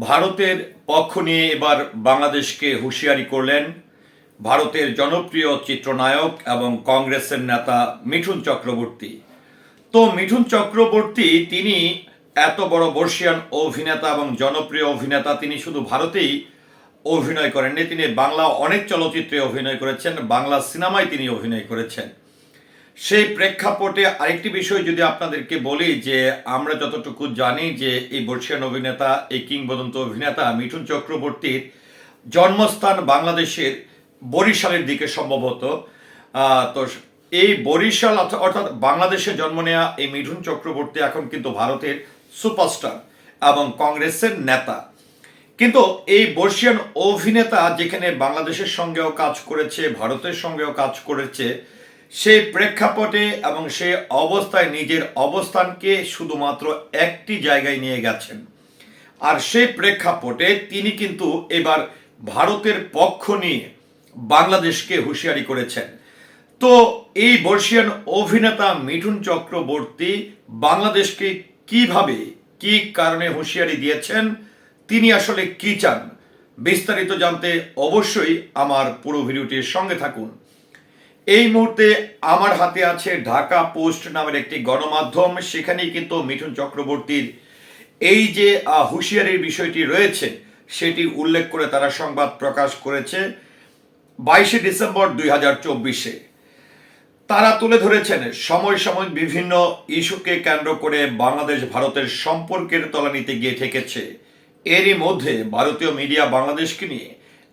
ভারতের পক্ষ নিয়ে এবার বাংলাদেশকে হুঁশিয়ারি করলেন ভারতের জনপ্রিয় চিত্রনায়ক এবং কংগ্রেসের নেতা মিঠুন চক্রবর্তী। তো মিঠুন চক্রবর্তী, তিনি এত বড় বর্ষিয়ান অভিনেতা এবং জনপ্রিয় অভিনেতা, তিনি শুধু ভারতেই অভিনয় করেননি, তিনি বাংলা অনেক চলচ্চিত্রে অভিনয় করেছেন, বাংলা সিনেমায় তিনি অভিনয় করেছেন। সেই প্রেক্ষাপটে আরেকটি বিষয় যদি আপনাদেরকে বলি যে আমরা যতটুকু জানি যে এই বর্ষিয়ান অভিনেতা, এই কিংবদন্ত অভিনেতা মিঠুন চক্রবর্তীর জন্মস্থান বাংলাদেশের বরিশালের দিকে সম্ভবত। তো এই বরিশাল অর্থাৎ বাংলাদেশে জন্ম নেওয়া এই মিঠুন চক্রবর্তী এখন কিন্তু ভারতের সুপারস্টার এবং কংগ্রেসের নেতা। কিন্তু এই বর্ষিয়ান অভিনেতা যেখানে বাংলাদেশের সঙ্গেও কাজ করেছে, ভারতের সঙ্গেও কাজ করেছে সেই প্রেক্ষাপটে এবং সেই অবস্থায় নিজের অবস্থানকে শুধুমাত্র একটি জায়গায় নিয়ে গেছেন। আর সেই প্রেক্ষাপটে তিনি কিন্তু এবার ভারতের পক্ষ নিয়ে বাংলাদেশকে হুঁশিয়ারি করেছেন। তো এই বর্ষিয়ান অভিনেতা মিঠুন চক্রবর্তী বাংলাদেশকে কীভাবে, কি কারণে হুঁশিয়ারি দিয়েছেন, তিনি আসলে কি চান, বিস্তারিত জানতে অবশ্যই আমার পুরো ভিডিওটির সঙ্গে থাকুন। এই মুহূর্তে আমার হাতে আছে ঢাকা পোস্ট নামের একটি গণমাধ্যম। সেখানেই কিন্তু মিঠুন চক্রবর্তীর এই যে হুঁশিয়ারির বিষয়টি রয়েছে, সেটি উল্লেখ করে তারা সংবাদ প্রকাশ করেছে বাইশে ডিসেম্বর দুই হাজার চব্বিশে। তারা তুলে ধরেছেন সময় সময় বিভিন্ন ইস্যুকে কেন্দ্র করে বাংলাদেশ ভারতের সম্পর্কের তলানিতে গিয়ে ঠেকেছে। এরই মধ্যে ভারতীয় মিডিয়া বাংলাদেশকে নিয়ে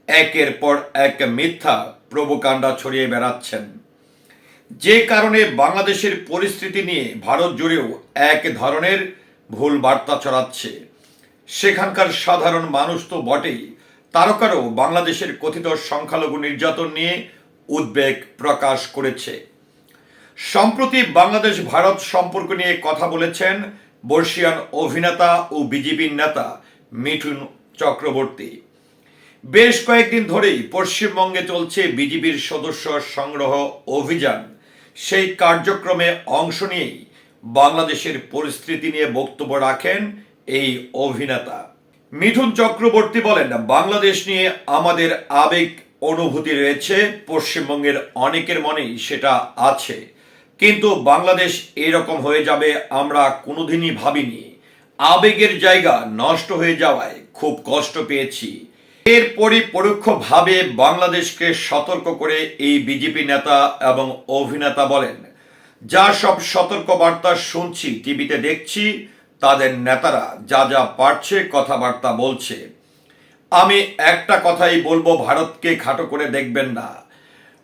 একের পর এক মিথ্যা প্রভুকাণ্ডা ছড়িয়ে বেড়াচ্ছেন। যে কারণে বাংলাদেশের পরিস্থিতি নিয়ে ভারত জুড়েও এক ধরনের ভুল বার্তা ছড়াচ্ছে। সেখানকার সাধারণ মানুষ তো বটেই, তারকারও বাংলাদেশের কথিত সংখ্যালঘু নির্যাতন নিয়ে উদ্বেগ প্রকাশ করেছে। সম্প্রতি বাংলাদেশ ভারত সম্পর্ক নিয়ে কথা বলেছেন বর্ষিয়ান অভিনেতা ও বিজেপির নেতা মিঠুন চক্রবর্তী। বেশ কয়েকদিন ধরেই পশ্চিমবঙ্গে চলছে বিজেপির সদস্য সংগ্রহ অভিযান। সেই কার্যক্রমে অংশ নিয়েই বাংলাদেশের পরিস্থিতি নিয়ে বক্তব্য রাখেন এই অভিনেতা। মিঠুন চক্রবর্তী বলেন, বাংলাদেশ নিয়ে আমাদের আবেগ অনুভূতি রয়েছে, পশ্চিমবঙ্গের অনেকের মনেই সেটা আছে। কিন্তু বাংলাদেশ এরকম হয়ে যাবে আমরা কোনোদিনই ভাবিনি। আবেগের জায়গা নষ্ট হয়ে যাওয়ায় খুব কষ্ট পেয়েছি। এরপরই পরোক্ষভাবে বাংলাদেশকে সতর্ক করে এই বিজেপি নেতা এবং অভিনেতা বলেন। যা সব সতর্ক বার্তা শুনছি, টিভিতে দেখছি, তাদের নেতারা যা যা পারছে কথাবার্তা বলছে। আমি একটা কথাই বলব, ভারতকে খাটো করে দেখবেন না।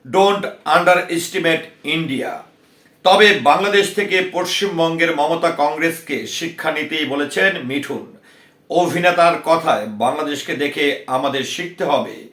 ডোন্ট আন্ডার এস্টিমেট ইন্ডিয়া তবে বাংলাদেশ থেকে পশ্চিমবঙ্গের মমতা কংগ্রেসকে শিক্ষা নিতেই বলেছেন মিঠুন। অভিনেতার কথায় বাংলাদেশকে দেখে আমাদের শিখতে হবে।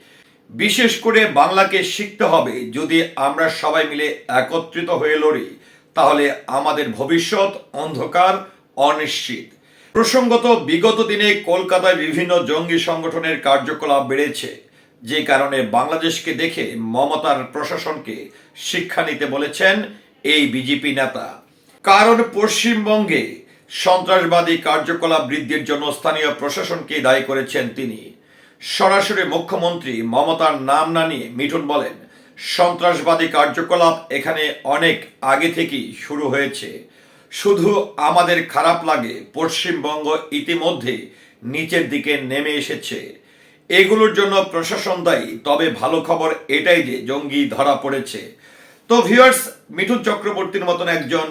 বিশেষ করে বাংলাকে শিখতে হবে। যদি আমরা সবাই মিলে একত্রিত হয়ে লড়ি, তাহলে আমাদের ভবিষ্যৎ অন্ধকার, অনিশ্চিত। প্রসঙ্গত, বিগত দিনে কলকাতায় বিভিন্ন জঙ্গি সংগঠনের কার্যকলাপ বেড়েছে, যে কারণে বাংলাদেশকে দেখে মমতার প্রশাসনকে শিক্ষা নিতে বলেছেন এই বিজেপি নেতা। কারণ পশ্চিমবঙ্গে সন্ত্রাসবাদী কার্যকলাপ বৃদ্ধির জন্য স্থানীয় প্রশাসনকে দায়ী করেছেন তিনি। সরাসরি মুখ্যমন্ত্রী মমতার নাম না নিয়ে মিঠুন বলেন, সন্ত্রাসবাদী কার্যকলাপ এখানে অনেক আগে থেকেই শুরু হয়েছে। শুধু আমাদের খারাপ লাগে, পশ্চিমবঙ্গ ইতিমধ্যে নিচের দিকে নেমে এসেছে। এগুলোর জন্য প্রশাসন দায়ী, তবে ভালো খবর এটাই যে জঙ্গি ধরা পড়েছে। তো ভিউয়ার্স মিঠুন চক্রবর্তীর মতন একজন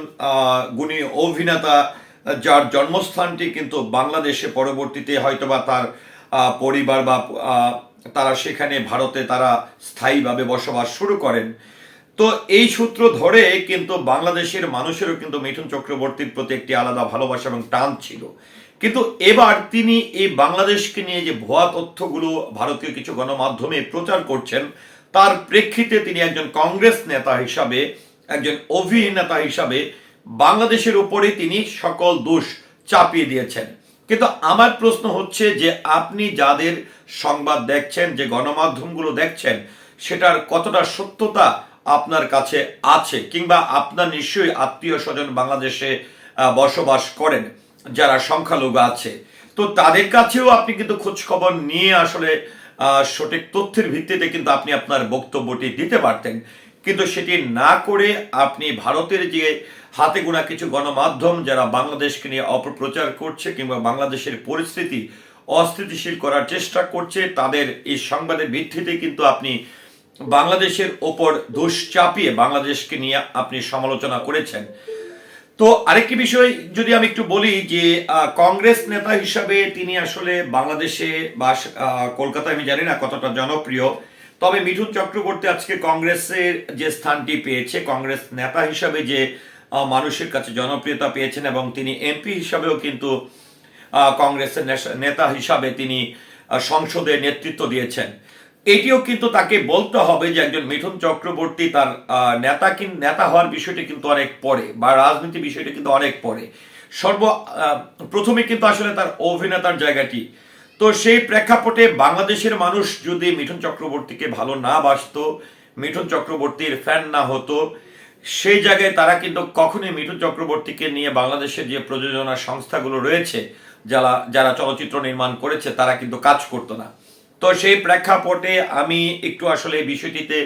গুণী অভিনেতা যার জন্মস্থানটি কিন্তু বাংলাদেশে পরবর্তীতে হয়তোবা তার পরিবার বা তারা সেখানে ভারতে তারা স্থায়ীভাবে বসবাস শুরু করেন। তো এই সূত্র ধরে কিন্তু বাংলাদেশের মানুষেরও কিন্তু মিঠুন চক্রবর্তীর প্রতি একটি আলাদা ভালোবাসা এবং টান ছিল। কিন্তু এবার তিনি এই বাংলাদেশকে নিয়ে যে ভুয়া তথ্যগুলো ভারতীয় কিছু গণমাধ্যমে প্রচার করছেন, তার প্রেক্ষিতে তিনি একজন কংগ্রেস নেতা হিসাবে, একজন অভিনেতা হিসাবে বাংলাদেশের উপরে তিনি সকল দোষ চাপিয়ে দিয়েছেন। কিন্তু আমার প্রশ্ন হচ্ছে যে আপনি যাদের সংবাদ দেখছেন, যে গণমাধ্যমগুলো দেখছেন, সেটার কতটা সত্যতা আপনার কাছে আছে কিংবা আপনার নিশ্চয়ই আত্মীয় স্বজন বাংলাদেশে বসবাস করেন, যারা সংখ্যালঘু আছে? তো তাদের কাছেও আপনি কিন্তু খোঁজখবর নিয়ে আসলে সঠিক তথ্যের ভিত্তিতে কিন্তু আপনি আপনার বক্তব্যটি দিতে পারতেন। কিন্তু সেটি না করে আপনি ভারতের যে হাতে গোনা কিছু গণমাধ্যম যারা বাংলাদেশকে নিয়ে অপপ্রচার করছে কিংবা বাংলাদেশের পরিস্থিতি অস্থিতিশীল করার চেষ্টা করছে, তাদের এই সংবাদের ভিত্তিতে কিন্তু আপনি বাংলাদেশের ওপর দোষ চাপিয়ে বাংলাদেশকে নিয়ে আপনি সমালোচনা করেছেন। তো আরেকটি বিষয় যদি আমি একটু বলি যে কংগ্রেস নেতা হিসাবে তিনি আসলে বাংলাদেশে বা কলকাতায় আমি জানি না কতটা জনপ্রিয়। তবে মিঠুন চক্রবর্তী আজকে কংগ্রেসের যে স্থানটি পেয়েছে, কংগ্রেস নেতা হিসাবে যে মানুষের কাছে জনপ্রিয়তা পেয়েছেন এবং তিনি এমপি হিসাবেও কিন্তু কংগ্রেসের নেতা হিসাবে তিনি সংসদে নেতৃত্ব দিয়েছেন। এটিও কিন্তু তাকে বলতে হবে যে একজন মিঠুন চক্রবর্তী তার নেতা নেতা হওয়ার বিষয়টি কিন্তু অনেক পরে বা রাজনীতি বিষয়টি কিন্তু অনেক পরে। সর্ব প্রথমে কিন্তু আসলে তার অভিনেতার জায়গাটি। তো সেই প্রেক্ষাপটে বাংলাদেশের মানুষ যদি মিঠুন চক্রবর্তীকে ভালো না বাসতো, মিঠুন চক্রবর্তীর ফ্যান না হতো সেই জায়গায় তারা কিন্তু কখনোই মিঠুন চক্রবর্তীকে নিয়ে বাংলাদেশের যে প্রযোজনা সংস্থাগুলো রয়েছে, যারা যারা চলচ্চিত্র নির্মাণ করেছে, তারা কিন্তু কাজ করতো না। তো সেই প্রেক্ষাপটে আমি একটু আসলে এই বিষয়টিতে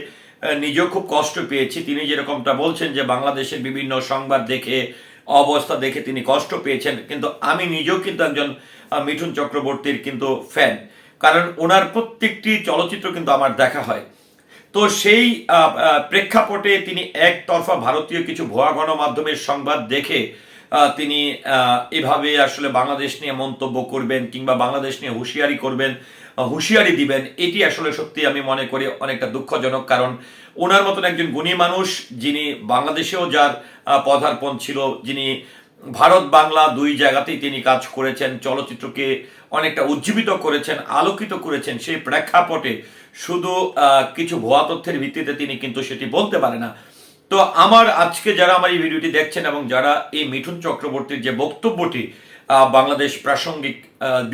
নিজেও খুব কষ্ট পেয়েছি। তিনি যেরকমটা বলছেন যে বাংলাদেশের বিভিন্ন সংবাদ দেখে, অবস্থা দেখে তিনি কষ্ট পেয়েছেন। কিন্তু আমি নিজেও কিন্তু একজন মিঠুন চক্রবর্তীর কিন্তু ফ্যান কারণ ওনার প্রত্যেকটি চলচ্চিত্র কিন্তু আমার দেখা হয়। তো সেই প্রেক্ষাপটে তিনি একতরফা ভারতীয় কিছু ভুয়া গণমাধ্যমের সংবাদ দেখে তিনি এভাবে আসলে বাংলাদেশ নিয়ে মন্তব্য করবেন কিংবা বাংলাদেশ নিয়ে হুঁশিয়ারি করবেন হুঁশিয়ারি দিবেন, এটি আসলে সত্যি আমি মনে করি অনেকটা দুঃখজনক। কারণ ওনার মতন একজন গুণী মানুষ যিনি বাংলাদেশেও যার পদার্পণ ছিল, যিনি ভারত বাংলা দুই জায়গাতেই তিনি কাজ করেছেন, চলচ্চিত্রকে অনেকটা উজ্জীবিত করেছেন, আলোকিত করেছেন, সেই প্রেক্ষাপটে শুধু কিছু ভুয়া তথ্যের ভিত্তিতে তিনি কিন্তু সেটি বলতে পারে না। তো আমার আজকে যারা আমার এই ভিডিওটি দেখছেন এবং যারা এই মিঠুন চক্রবর্তীর যে বক্তব্যটি বাংলাদেশ প্রাসঙ্গিক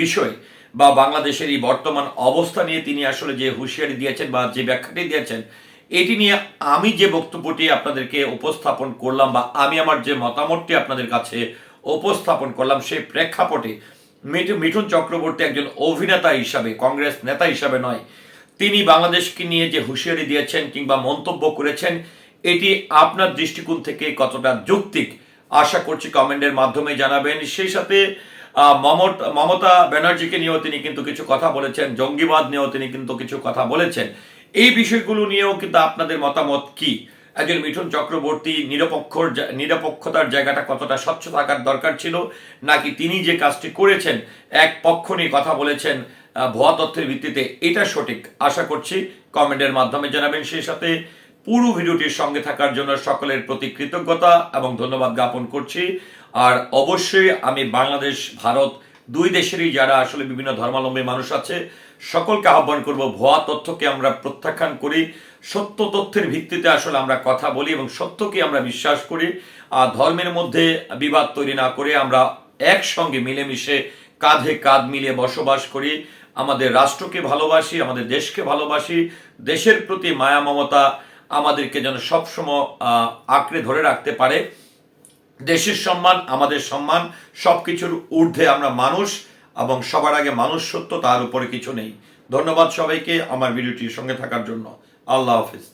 বিষয় বা বাংলাদেশের এই বর্তমান অবস্থা নিয়ে তিনি আসলে যে হুঁশিয়ারি দিয়েছেন বা যে ব্যাখ্যাটি দিয়েছেন, এটি নিয়ে আমি যে বক্তব্যটি আপনাদেরকে উপস্থাপন করলাম বা আমি আমার যে মতামতটি আপনাদের কাছে উপস্থাপন করলাম, সেই প্রেক্ষাপটে মিঠু, মিঠুন চক্রবর্তী একজন অভিনেতা হিসাবে, কংগ্রেস নেতা হিসাবে নয় তিনি বাংলাদেশকে নিয়ে যে হুঁশিয়ারি দিয়েছেন কিংবা মন্তব্য করেছেন, এটি আপনার দৃষ্টিকোণ থেকে কতটা যৌক্তিক? আশা করছি কমেন্টের মাধ্যমে জানাবেন। সেই সাথে মমত ব্যানার্জিকে নিয়েও তিনি কিন্তু কিছু কথা বলেছেন, জঙ্গিবাদ নিয়েও তিনি কিন্তু কিছু কথা বলেছেন। এই বিষয়গুলো নিয়েও কিন্তু আপনাদের মতামত কি? একজন মিঠুন চক্রবর্তী নিরপেক্ষর নিরপেক্ষতার জায়গাটা কতটা স্বচ্ছ থাকার দরকার ছিল? নাকি তিনি যে কাজটি করেছেন, এক পক্ষ নিয়ে কথা বলেছেন ভুয়া তথ্যের ভিত্তিতে এটা সঠিক। আশা করছি কমেন্টের মাধ্যমে জানাবেন সেই সাথে। পুরো ভিডিওটির সঙ্গে থাকার জন্য সকলের প্রতি কৃতজ্ঞতা এবং ধন্যবাদ জ্ঞাপন করছি। আর অবশ্যই আমি বাংলাদেশ, ভারত দুই দেশেরই যারা আসলে বিভিন্ন ধর্মাবলম্বী মানুষ আছে, সকলকে আহ্বান করব ভুয়া তথ্যকে আমরা প্রত্যাখ্যান করি, সত্য তথ্যের ভিত্তিতে আসলে আমরা কথা বলি এবং সত্যকে আমরা বিশ্বাস করি। আর ধর্মের মধ্যে বিবাদ তৈরি না করে আমরা একসঙ্গে মিলেমিশে কাঁধে কাঁধ মিলিয়ে বসবাস করি। আমাদের রাষ্ট্রকে ভালোবাসি, আমাদের দেশকে ভালোবাসি, দেশের প্রতি মায়া, মমতা আমাদেরকে যেন সবসময় আঁকড়ে ধরে রাখতে পারে। দেশের সম্মান, আমাদের সম্মান সব কিছুর ঊর্ধ্বে আমরা মানুষ এবং সবার আগে মানুষ সত্য, তার উপরে কিছু নেই। ধন্যবাদ সবাইকে আমার ভিডিওটির সঙ্গে থাকার জন্য। আল্লাহ হাফিজ।